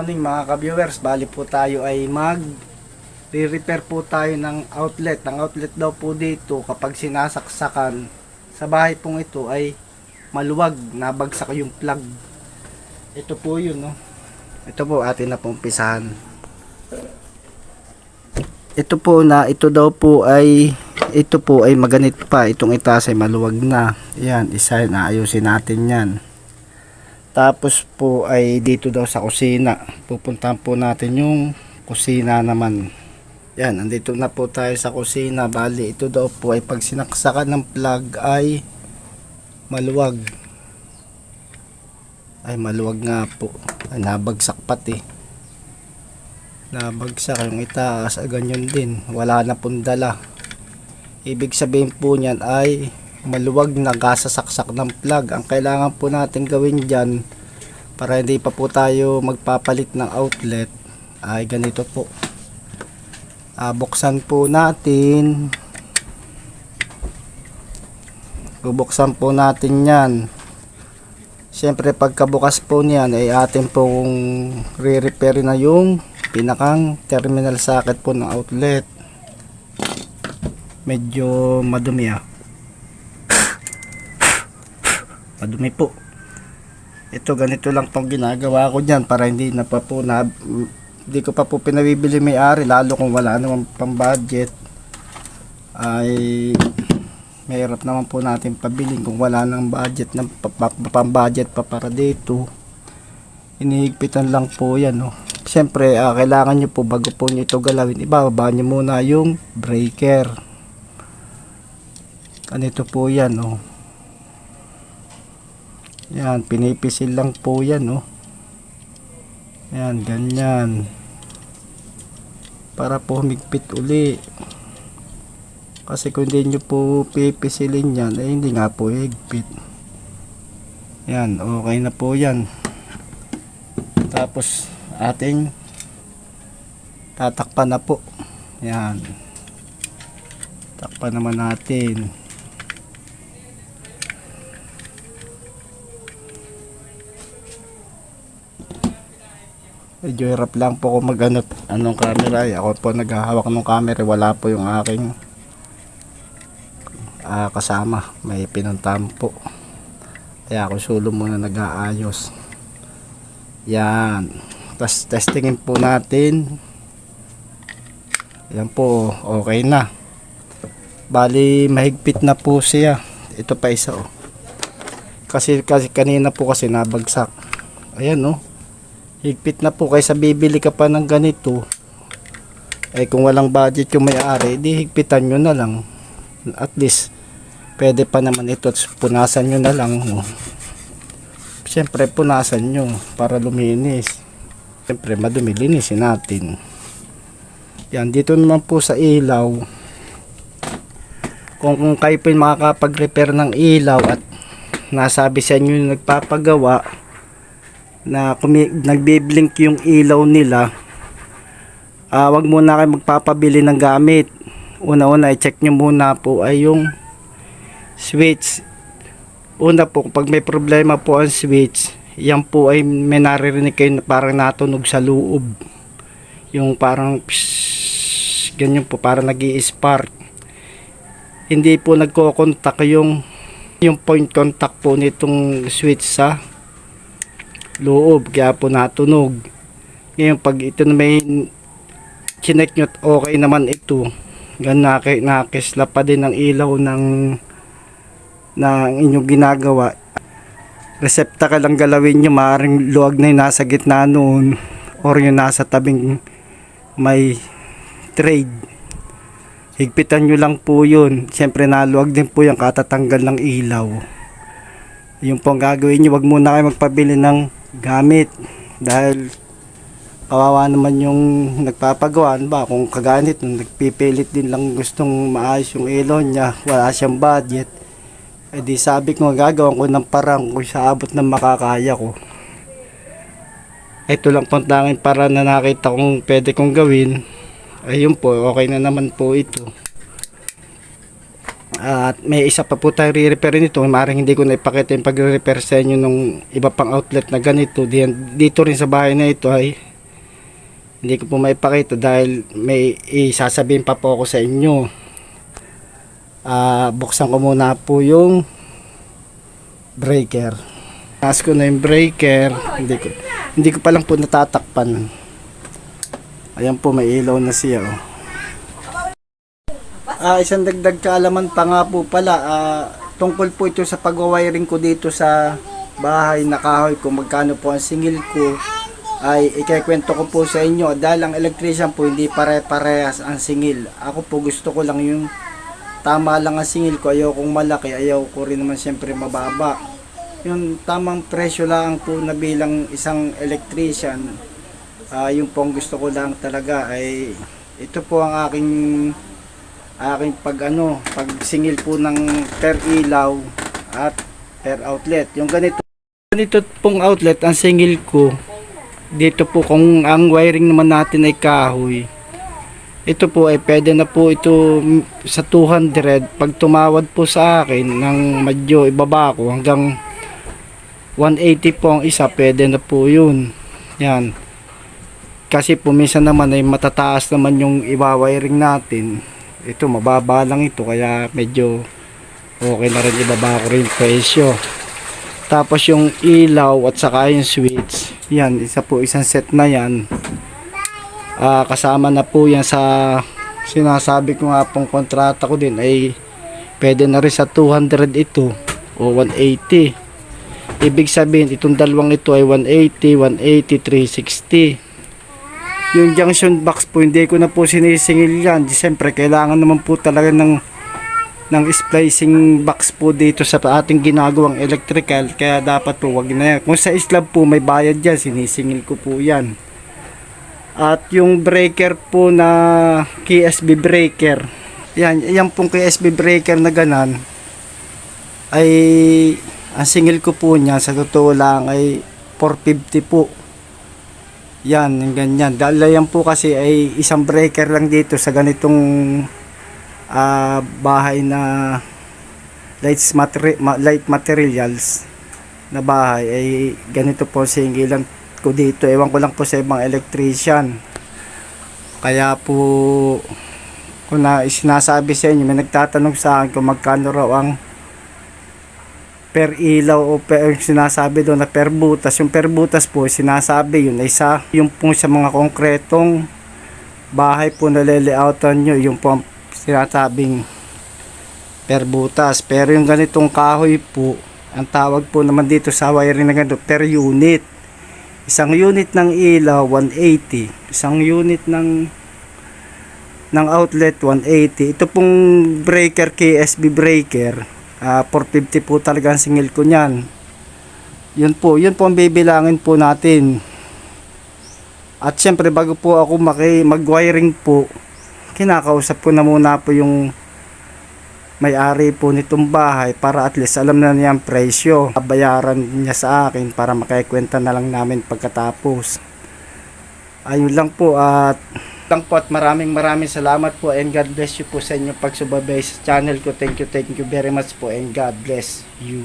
morning mga ka-viewers. Bali po tayo ay mag re-repair po tayo ng outlet. Ang outlet daw po dito kapag sinasaksakan sa bahay pong ito ay maluwag, nabagsak yung plug. Ito po yun, no. Ito po atin na pong pisahan. Ito po na ito daw po ay ito po ay maganit pa. Itong itaas ay maluwag na. Yan, isa na ayusin natin yan. Tapos po ay dito daw sa kusina. Pupuntahan po natin yung kusina naman. Yan, andito na po tayo sa kusina. Bali, ito daw po ay pag sinaksakan ng plug ay maluwag. Ay, maluwag nga po. Ay, nabagsak pati. Nabagsak yung itaas. Ganyan din. Wala na pong dala. Ibig sabihin po niyan ay maluwag na gasasaksak ng plug. Ang kailangan po natin gawin dyan para hindi pa po tayo magpapalit ng outlet ay ganito po. Ah, buksan po natin. Bubuksan po natin yan. Siyempre pagkabukas po niyan ay atin pong re-repair na yung pinakang terminal socket po ng outlet. Medyo madumi ah. Madumi po ito ganito lang tong ginagawa ko dyan para hindi na pa po na hindi ko pa po pinabibili may ari lalo kung wala naman pang budget ay mahirap naman po natin pabiling kung wala nang budget ng pang budget pa para dito inihigpitan lang po yan no Siyempre, ah, kailangan nyo po bago po nyo ito galawin, ibababa nyo muna yung breaker. Ganito po yan, oh. Yan, pinipisil lang po yan, oh. Yan, ganyan. Para po humigpit uli. Kasi kung hindi nyo po pipisilin yan, eh hindi nga po higpit. Yan, okay na po yan. Tapos, ating tatakpan na po. Yan. Takpan naman natin. Medyo hirap lang po ako mag ano, anong camera? Ako po naghahawak ng camera. Wala po yung aking ah, kasama. May pinuntahan po. Kaya ako solo muna nag-aayos. Yan. Tapos testingin po natin. Yan po okay na. Bali mahigpit na po siya. Ito pa isa oh. Kasi, kasi kanina po kasi nabagsak. Ayan oh higpit na po kaysa bibili ka pa ng ganito. Eh kung walang budget yung may-ari di higpitan nyo na lang. At least pwede pa naman ito at punasan nyo na lang no? syempre punasan nyo para luminis. Syempre madumi natin. Yan dito naman po sa ilaw. Kung, kung kayo po yung makakapag-repair ng ilaw at nasabi sa inyo yung nagpapagawa na nagbiblink yung ilaw nila ah wag muna kayo magpapabili ng gamit. Una-una i-check nyo muna po ay yung switch. Una po pag may problema po ang switch yan po ay may naririnig kayo na parang natunog sa loob. Yung parang psh, ganyan po parang nag spark hindi po nagko-contact yung yung point contact po nitong switch sa loob kaya po natunog. Ngayon pag ito na may chinek nyo okay naman ito gan naki, nakisla pa din ang ilaw ng ng inyong ginagawa. Resepta ka lang galawin nyo maaaring luwag na yung nasa gitna noon or yung nasa tabing may trade. Higpitan nyo lang po yun. Syempre naluwag din po yung katatanggal ng ilaw. Yung pong gagawin nyo. Wag muna kayo magpabili ng gamit. Dahil kawawa naman yung nagpapagawa. Ano ba kung kaganit nung nagpipilit din lang gustong maayos yung ilaw niya wala siyang budget eh di sabi ko gagawin ko ng parang kung sa abot ng makakaya ko. Ito lang pong para na nakita kong pwede kong gawin. Ayun po okay na naman po ito at may isa pa po tayo re-repair nito. Maaaring hindi ko na ipakita yung pag-repair sa inyo ng iba pang outlet na ganito. Dito rin sa bahay na ito ay Hindi ko po maipakita dahil may isasabihin pa po ako sa inyo. Ah, buksan ko muna po yung breaker. Taas ko na yung breaker. Hindi ko, hindi ko pa lang po natatakpan. Ayan po, may ilaw na siya. Oh. Ah, isang dagdag kaalaman pa nga po pala. Ah, tungkol po ito sa pag-wiring ko dito sa bahay na kahoy kung magkano po ang singil ko ay ikikwento ko po sa inyo dahil ang electrician po hindi pare-parehas ang singil. Ako po gusto ko lang yung tama lang ang singil ko. Ayaw kong malaki, ayaw ko rin naman siyempre mababa. Yung tamang presyo lang po na bilang isang electrician. Ah, yung po ang gusto ko lang talaga ay ito po ang aking aking pag ano, pag singil po ng per ilaw at per outlet. Yung ganito ganito pong outlet ang singil ko dito po kung ang wiring naman natin ay kahoy. Ito po ay pwede na po ito sa 200 pag tumawad po sa akin ng medyo ibaba ko hanggang 180 po ang isa pwede na po yun. Yan. Kasi po minsan naman ay matataas naman yung iwawiring natin ito mababa lang ito kaya medyo okay na rin ibaba ko rin presyo tapos yung ilaw at saka yung switch. Yan, isa po isang set na yan. Ah, kasama na po yan sa sinasabi ko nga pong kontrata ko din ay pwede na rin sa 200 ito o 180. Ibig sabihin itong dalawang ito ay 180, 180, 360. Yung junction box po hindi ko na po sinisingil yan. Siyempre kailangan naman po talaga ng ng splicing box po dito sa ating ginagawang electrical kaya dapat po wag na yan. Kung sa slab po may bayad dyan, sinisingil ko po yan. At yung breaker po na KSB breaker, yan, yan pong KSB breaker na ganan, ay ang singil ko po niya sa totoo lang ay 450 po. Yan, yung ganyan. Dahil yan po kasi ay isang breaker lang dito sa ganitong ah, bahay na light, materi- ma- light materials na bahay. Ay ganito po singilan ko dito. Ewan ko lang po sa ibang electrician. Kaya po kung na sinasabi sa inyo may nagtatanong sa akin kung magkano raw ang per ilaw o per sinasabi doon na per butas yung per butas po sinasabi yun ay sa yung po sa mga konkretong bahay po na lalayoutan nyo yung po ang sinasabing per butas. Pero yung ganitong kahoy po, ang tawag po naman dito sa wiring na ganito, per unit. Isang unit ng ilaw, 180. Isang unit ng ng outlet, 180. Ito pong breaker, KSB breaker, ah 450 po talaga ang singil ko niyan. Yun po, yun po ang bibilangin po natin. At syempre bago po ako mag-wiring po, kinakausap ko na muna po yung may-ari po nitong bahay para at least alam na niya ang presyo. Bayaran niya sa akin para makakwenta na lang namin pagkatapos. Ayun lang po at lang po at maraming maraming salamat po and God bless you po sa inyong pagsubabay sa channel ko. Thank you, thank you very much po and God bless you.